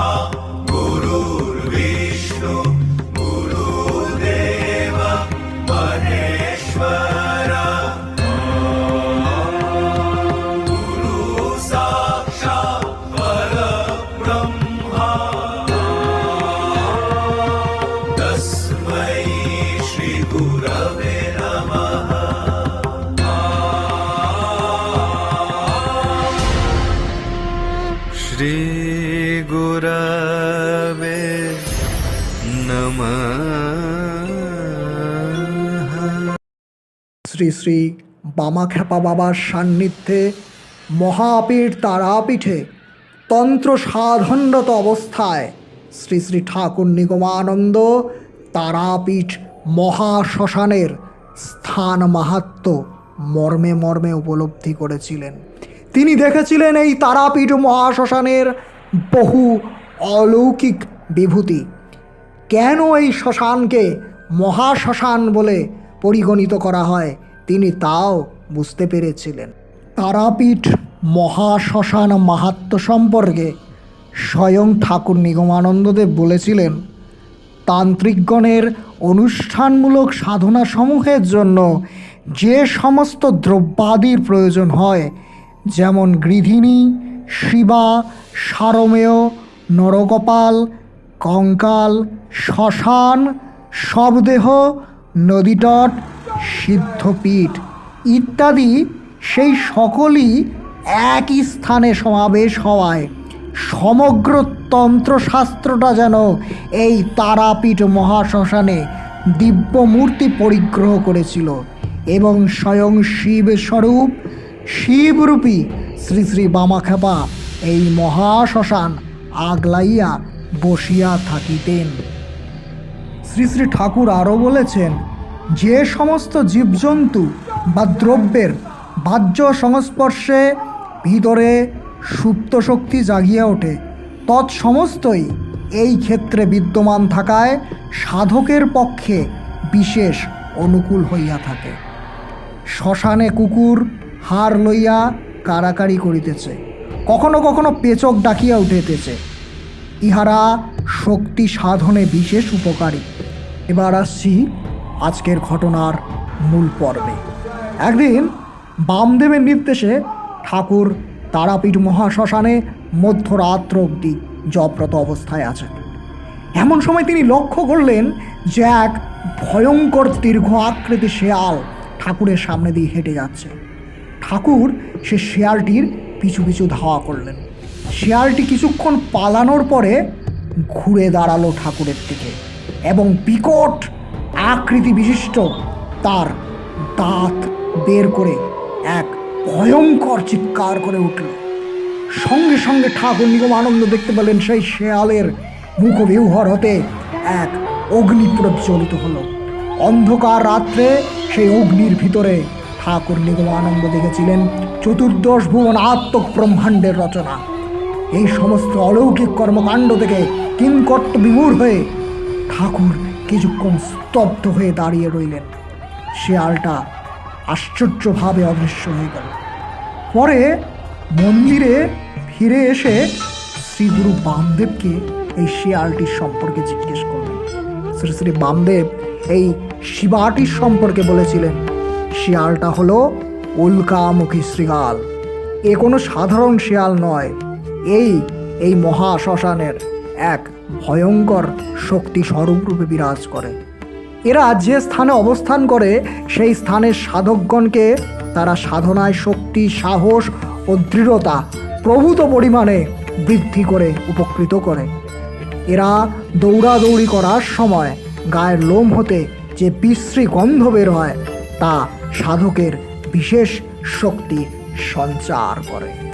ব্রহ্মা গুরুর বিষ্ণু গুরুদেব পরেশ্বর গুরু সাক্ষাৎ পরব্রহ্মা তস্मै শ্রী গুরবে নমঃ श्री श्रीगुरवे नमः শ্রী শ্রী বামাখ্যাপা বাবার সান্নিধ্যে মহাপীঠ তারাপীঠে তন্ত্র সাধনরত অবস্থায় শ্রী শ্রী ঠাকুর নিগমানন্দ তারাপীঠ মহাশ্মশানের স্থান মাহাত্ম মর্মে মর্মে উপলব্ধি করেছিলেন তিনি দেখেছিলেন এই তারাপীঠ মহাশ্মশানের বহু অলৌকিক বিভূতি। কেন এই শ্মশানকে মহাশ্মশান বলে পরিগণিত করা হয়, তিনি তাও বুঝতে পেরেছিলেন। তারাপীঠ মহাশ্মশান মাহাত্ম সম্পর্কে স্বয়ং ঠাকুর নিগমানন্দদেব বলেছিলেন, তান্ত্রিকগণের অনুষ্ঠানমূলক সাধনাসমূহের জন্য যে সমস্ত দ্রব্যাদির প্রয়োজন হয়, যেমন গৃধিণী শিবা সারমেয় নরকপাল কঙ্কাল, শ্মশান, শবদেহ, নদীতট, সিদ্ধপীঠ ইত্যাদি সেই সকলই একই স্থানে সমাবেশ হওয়ায় সমগ্র তন্ত্রশাস্ত্রটা যেন এই তারাপীঠ মহাশ্মশানে দিব্য মূর্তি পরিগ্রহ করেছিল এবং স্বয়ং শিব স্বরূপ, শিবরূপী শ্রী শ্রী বামাখ্যাপা এই মহাশ্মশান আগলাইয়া বসিয়া থাকিতেন। শ্রী শ্রী ঠাকুর আরও বলেছেন, যে সমস্ত জীবজন্তু বা দ্রব্যের বাহ্য সংস্পর্শে ভিতরে সুপ্ত শক্তি জাগিয়া ওঠে, তৎসমস্তই এই ক্ষেত্রে বিদ্যমান থাকায় সাধকের পক্ষে বিশেষ অনুকূল হইয়া থাকে। শ্মশানে কুকুর হার লইয়া কারাকারি করিতেছে। কখনো কখনো পেচক ডাকিয়া উঠিতেছে। ইহারা শক্তি সাধনে বিশেষ উপকারী। এবার আসছি আজকের ঘটনার মূল পর্বে। একদিন বামদেবের নির্দেশে ঠাকুর তারাপীঠ মহাশ্মশানে মধ্যরাত্র অবধি জব্রত অবস্থায় আছেন। এমন সময় তিনি লক্ষ্য করলেন যে এক ভয়ঙ্কর দীর্ঘ আকৃতি শেয়াল ঠাকুরের সামনে দিয়ে হেঁটে যাচ্ছে। ঠাকুর সে শেয়ালটির পিছু পিছু ধাওয়া করলেন। শেয়ালটি কিছুক্ষণ পালানোর পরে ঘুরে দাঁড়াল ঠাকুরের দিকে এবং বিকট আকৃতি বিশিষ্ট তার দাঁত বের করে এক ভয়ঙ্কর চিৎকার করে উঠল। সঙ্গে সঙ্গে ঠাকুর নিগম আনন্দ দেখতে পেলেন সেই শেয়ালের মুখবিহর হতে এক অগ্নি প্রজ্বলিত হলো। অন্ধকার রাত্রে সেই অগ্নির ভিতরে ঠাকুর আনন্দ দেখেছিলেন চতুর্দশ ভুবন আত্মক ব্রহ্মাণ্ডের রচনা। এই সমস্ত অলৌকিক কর্মকাণ্ড থেকে কিংকট্ট বিমূর হয়ে ঠাকুর কিছুক্ষণ স্তব্ধ হয়ে দাঁড়িয়ে রইলেন। শেয়ালটা আশ্চর্যভাবে অদৃশ্য হয়ে গেল। পরে মন্দিরে ফিরে এসে শ্রী গুরু বামদেবকে এই শিয়ালটির সম্পর্কে জিজ্ঞেস করলেন। শ্রী শ্রী বামদেব এই শিবাটির সম্পর্কে বলেছিলেন। শিয়ালটা হলো উল্কামুখী শৃগাল। এ কোনো সাধারণ শিয়াল নয়। এই এই মহা শ্মশানের এক ভয়ঙ্কর শক্তি স্বরূপরূপে বিরাজ করে। এরা যে স্থানে অবস্থান করে, সেই স্থানের সাধকগণকে তারা সাধনায় শক্তি, সাহস ও দৃঢ়তা প্রভূত পরিমাণে বৃদ্ধি করে উপকৃত করে। এরা দৌড়াদৌড়ি করার সময় গায়ের লোম হতে যে বিশ্রী গন্ধ বের হয়, তা সাধকের বিশেষ শক্তি সঞ্চার করে।